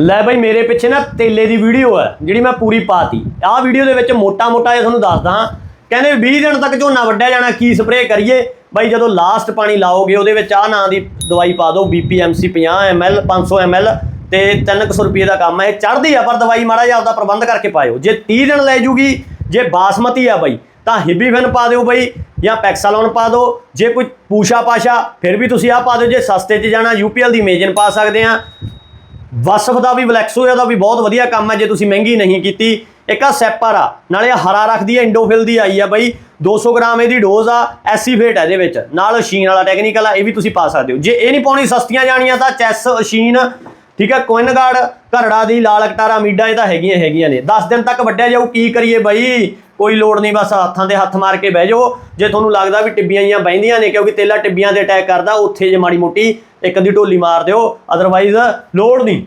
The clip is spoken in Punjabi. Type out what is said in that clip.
ਲੈ ਬਾਈ, ਮੇਰੇ ਪਿੱਛੇ ਨਾ ਤੇਲੇ ਦੀ ਵੀਡੀਓ ਹੈ ਜਿਹੜੀ ਮੈਂ ਪੂਰੀ ਪਾਤੀ। ਆਹ ਵੀਡੀਓ ਦੇ ਵਿੱਚ ਮੋਟਾ-ਮੋਟਾ ਇਹ ਤੁਹਾਨੂੰ ਦੱਸਦਾ ਕਹਿੰਦੇ 20 ਦਿਨ ਤੱਕ ਝੋਨਾ ਵੱਢਿਆ ਜਾਣਾ, ਕੀ ਸਪਰੇਅ ਕਰੀਏ? ਬਾਈ, ਜਦੋਂ ਲਾਸਟ ਪਾਣੀ ਲਾਓਗੇ, ਉਹਦੇ ਵਿੱਚ ਆਹ ਨਾਂ ਦੀ ਦਵਾਈ ਪਾ ਦਿਓ BPMC 50 ml 500 ml ਤੇ 300 ਰੁਪਏ ਦਾ ਕੰਮ ਹੈ ਇਹ ਚੜਦੀ ਆ, ਪਰ ਦਵਾਈ ਮਾੜਾ ਜਿਹਾ ਆਪਦਾ ਪ੍ਰਬੰਧ ਕਰਕੇ ਪਾਇਓ। ਜੇ 30 ਦਿਨ ਲੈ ਜੂਗੀ, ਜੇ ਬਾਸਮਤੀ ਆ ਬਾਈ, ਤਾਂ ਹਿਬੀਫਿਨ ਪਾ ਦਿਓ ਬਾਈ, ਜਾਂ ਪੈਕਸਾਲੋਨ ਪਾ ਦਿਓ। ਜੇ ਕੋਈ ਪੂਸ਼ਾ ਪਾਸ਼ਾ ਫਿਰ ਵੀ ਤੁਸੀਂ ਆਹ ਪਾ ਦਿਓ। ਜੇ ਸਸਤੇ 'ਚ ਜਾਣਾ UPL ਦੀ ਮੇਜਨ ਪਾ ਸਕਦੇ ਆ। ਵਸਫ ਦਾ ਵੀ ਵਲੈਕਸੋ ਦਾ ਵੀ ਬਹੁਤ ਵਧੀਆ ਕੰਮ ਹੈ, ਜੇ ਤੁਸੀਂ ਮਹਿੰਗੀ ਨਹੀਂ ਕੀਤੀ। ਇੱਕ ਆ ਸੈਪਰ ਆ ਨਾਲੇ ਹਰਾ ਰੱਖਦੀ ਹੈ, ਇੰਡੋਫਿਲ ਦੀ ਆਈ ਆ ਬਾਈ। 200 ਗ੍ਰਾਮ ਇਹਦੀ ਡੋਜ਼ ਆ ਐਸੀਫੇਟ ਹੈ ਇਹਦੇ ਵਿੱਚ। ਨਾਲ ਅਸ਼ੀਨ ਵਾਲਾ ਟੈਕਨੀਕਲ ਆ, ਇਹ ਵੀ ਤੁਸੀਂ ਪਾ ਸਕਦੇ ਹੋ। ਜੇ ਇਹ ਨਹੀਂ ਪਾਉਣੀ, ਸਸਤੀਆਂ ਜਾਣੀਆਂ ਤਾਂ ਚੈਸ ਅਸ਼ੀਨ ਠੀਕ ਹੈ ਕੋਇਨਗਾਰਡ, ਘਰੜਾ ਦੀ, ਲਾਲ ਅਕਟਾਰਾ, ਮੀਡਾ, ਇਹ ਤਾਂ ਹੈਗੀਆਂ ਹੈਗੀਆਂ ਨੇ। 10 ਦਿਨ ਤੱਕ ਵੱਡਿਆ ਜਾਊ, ਕੀ ਕਰੀਏ ਬਈ? ਕੋਈ ਲੋੜ ਨਹੀਂ, ਬਸ ਹੱਥਾਂ ਦੇ ਹੱਥ ਮਾਰ ਕੇ ਬਹਿ ਜਾਓ। ਜੇ ਤੁਹਾਨੂੰ ਲੱਗਦਾ ਵੀ ਟਿੱਬੀਆਂ ਜੀਆਂ ਬਹਿੰਦੀਆਂ ਨੇ, ਕਿਉਂਕਿ ਤੇਲਾ ਟਿੱਬੀਆਂ ਦੇ ਅਟੈਕ ਕਰਦਾ, ਉੱਥੇ ਜੇ ਮਾੜੀ ਮੋਟੀ ਇੱਕ ਅੱਧੀ ਢੋਲੀ ਮਾਰ ਦਿਓ। ਅਦਰਵਾਈਜ਼ ਲੋੜ ਨਹੀਂ।